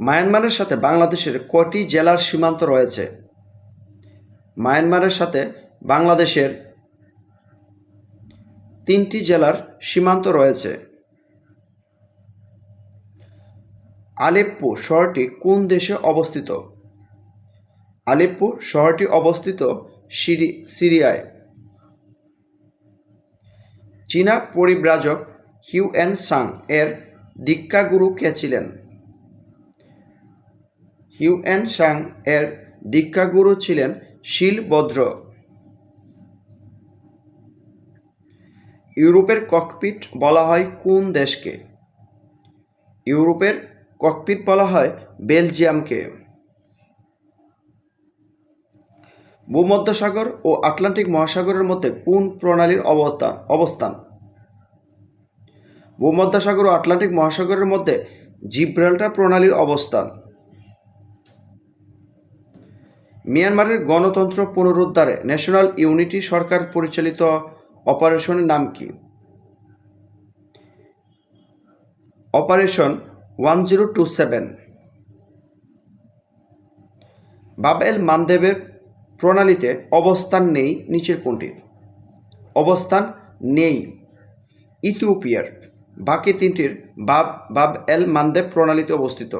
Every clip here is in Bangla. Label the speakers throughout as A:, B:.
A: মায়ানমারের সাথে বাংলাদেশের কটি জেলার সীমান্ত রয়েছে? মায়ানমারের সাথে বাংলাদেশের তিনটি জেলার সীমান্ত রয়েছে। আলেপ্পো শহরটি কোন দেশে অবস্থিত? আলেপ্পো শহরটি অবস্থিত সিরি, সিরিয়ায়। চীনা পরিব্রাজক হিউ এন সাং এর দীক্ষাগুরু কে ছিলেন? হিউ এন সাং এর দীক্ষাগুরু ছিলেন শিলভদ্র ইউরোপের ককপিট বলা হয় কোন দেশকে? ইউরোপের ককপিট বলা হয় বেলজিয়ামকে। ভূমধ্যসাগর ও আটলান্টিক মহাসাগরের মধ্যে কোন প্রণালীর অবস্থান অবস্থান? ভূমধ্যসাগর ও আটলান্টিক মহাসাগরের মধ্যে জিব্রাল্টার প্রণালীর অবস্থান। মিয়ানমারের গণতন্ত্র পুনরুদ্ধারে ন্যাশনাল ইউনিটি সরকার পরিচালিত অপারেশনের নাম কি? Operation one zero two seven. Bubble মানদেবের প্রণালীতে অবস্থান নেই নিচের কোনটির? অবস্থান নেই। ইথিওপিয়ার। বাকি তিনটির বাব বাব এল মানদেব প্রণালীতে অবস্থিত।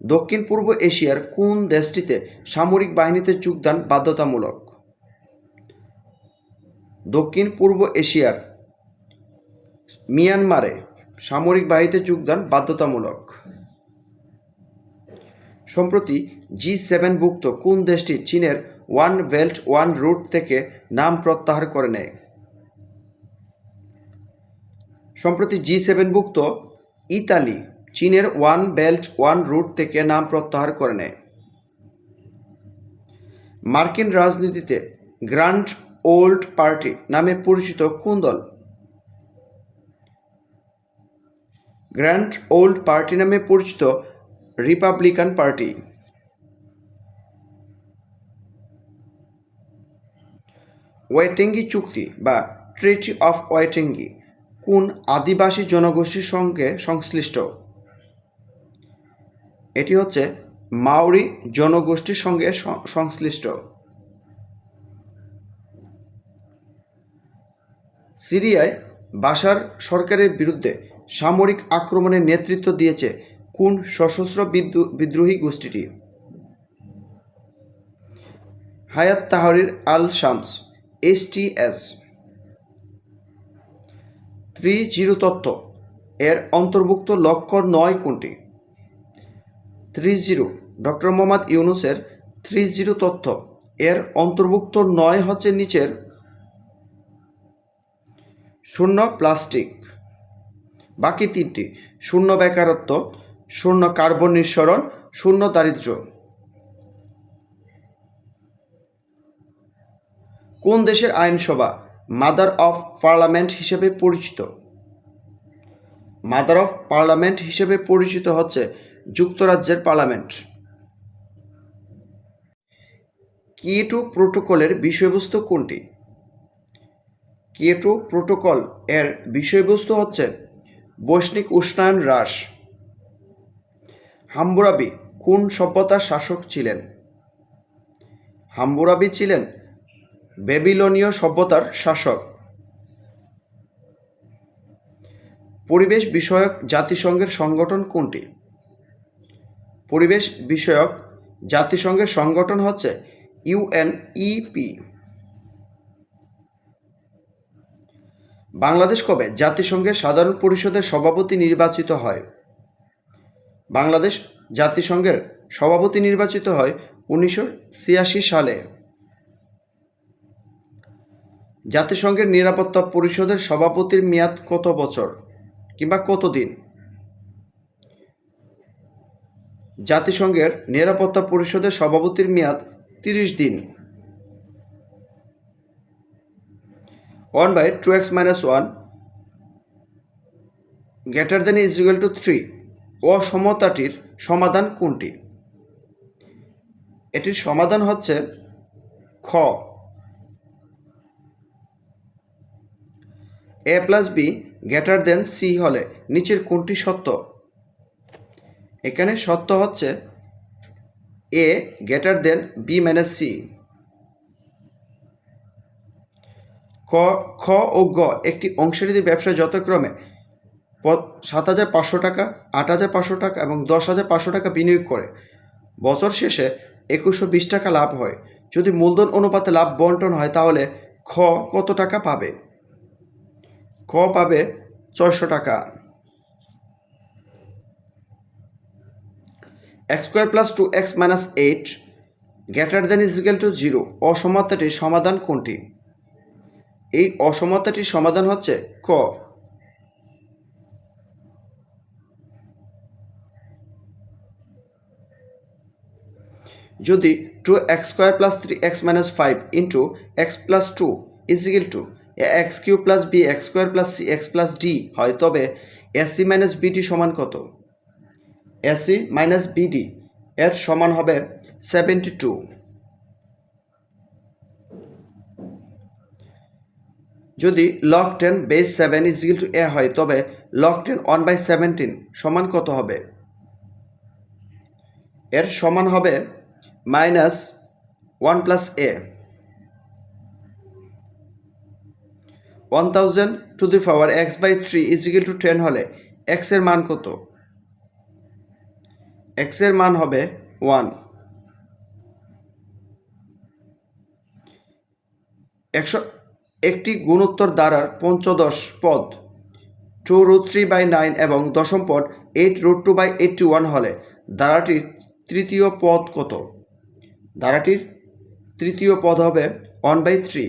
A: দক্ষিণ পূর্ব এশিয়ার কোন দেশটিতে সামরিক বাহিনীতে যোগদান বাধ্যতামূলক? দক্ষিণ পূর্ব এশিয়ার মিয়ানমারে সামরিক বাহিনীতে যোগদান বাধ্যতামূলক। সম্প্রতি জি সেভেনভুক্ত কোন দেশটি চীনের ওয়ান বেল্ট, ওয়ান রুট থেকে নাম প্রত্যাহার করে নেয়? সম্প্রতি জি সেভেনভুক্ত ইতালি চীনের ওয়ান বেল্ট, ওয়ান রুট থেকে নাম প্রত্যাহার করে নেয়। মার্কিন রাজনীতিতে গ্র্যান্ড ওল্ড পার্টি নামে পরিচিত কোন দল? গ্র্যান্ড ওল্ড পার্টি নামে পরিচিত রিপাবলিকান পার্টি। ওয়েটেঙ্গি চুক্তি বা ট্রিটি অফ ওয়েটেঙ্গি কোন আদিবাসী জনগোষ্ঠীর সঙ্গে সংশ্লিষ্ট? এটি হচ্ছে মাওরি জনগোষ্ঠীর সঙ্গে সংশ্লিষ্ট। সিরিয়ায় বাশার সরকারের বিরুদ্ধে সামরিক আক্রমণের নেতৃত্ব দিয়েছে কোন সশস্ত্র বিদ্রো- বিদ্রোহী গোষ্ঠীটি। Hayat Tahrir al Sham STS ত্রি জিরো তত্ত্ব এর অন্তর্ভুক্ত লক্ষ্য নয় কোনটি? থ্রি জিরো ডক্টর মোহাম্মদ ইউনুসের থ্রি জিরো তথ্য। এর অন্তর্ভুক্ত নয় হচ্ছে নিচের শূন্য প্লাস্টিক। বাকি তিনটি, শূন্য বেকারত্ব, শূন্য কার্বন নিঃসরণ, শূন্য দারিদ্র্য। কোন দেশের আইনসভা? মাদার অফ পার্লামেন্ট হিসেবে পরিচিত। মাদার অফ পার্লামেন্ট হিসেবে পরিচিত হচ্ছে যুক্তরাজ্যের পার্লামেন্ট। কিয়েটো প্রোটোকলের বিষয়বস্তু কোনটি? কিয়েটো প্রোটোকল এর বিষয়বস্তু হচ্ছে বৈষ্ণিক উষ্ণায়ন হ্রাস। হাম্বুরাবি কোন সভ্যতার শাসক ছিলেন? হাম্বুরাবি ছিলেন বেবিলনীয় সভ্যতার শাসক। পরিবেশ বিষয়ক জাতিসংঘের সংগঠন কোনটি? পরিবেশ বিষয়ক জাতিসংঘের সংগঠন হচ্ছে ইউএনইপি বাংলাদেশ কবে জাতিসংঘের সাধারণ পরিষদের সভাপতি নির্বাচিত হয়? বাংলাদেশ জাতিসংঘের সভাপতি নির্বাচিত হয় উনিশশো ছিয়াশি সালে। জাতিসংঘের নিরাপত্তা পরিষদের সভাপতির মেয়াদ কত বছর কিংবা কত দিন জাতিসংঘের নিরাপত্তা পরিষদের সভাপতির মেয়াদ তিরিশ দিন। One by two x minus one greater than is two three অসমতাটির সমাধান কোনটি? এটির সমাধান হচ্ছে খ। A plus B greater than C হলে নিচের কোনটি সত্য? এখানে সত্য হচ্ছে A greater than B minus C ক, খ ও গ একটি অংশীদারি ব্যবসা যথাক্রমে সাত হাজার পাঁচশো টাকা, আট হাজার পাঁচশো টাকা এবং দশ হাজার পাঁচশো টাকা বিনিয়োগ করে। বছর শেষে একুশশো বিশ টাকা লাভ হয়। যদি মূলধন অনুপাতে লাভ বন্টন হয় তাহলে খ কত টাকা পাবে? খ পাবে ছয়শো টাকা। X square plus two x minus eight greater than equal to zero. অসমতাটির সমাধান কোনটি? এই অসমতাটির সমাধান হচ্ছে ক। যদি two x square plus three x minus five into x plus two equal to x cube plus b x square plus c x plus d হয়, তবে এসি মাইনাস বিডি সমান কত? এসি মাইনাস বিডি এর সমান হবে সেভেন্টি টু যদি log ten base seven is equal to A হয়, তবে log ten one by seventeen সমান কত হবে? এর সমান হবে minus one plus A one thousand two the power x by three equal to ten হলে এক্সের মান কত? এক্সের মান হবে ওয়ান একশো একটি গুণোত্তর দ্বারার পঞ্চদশ পদ। Two root three by nine এবং দশম পদ eight root two by eighty one হলে দ্বারাটির তৃতীয় পদ কত? দ্বারাটির তৃতীয় পদ হবে ওয়ান বাই থ্রি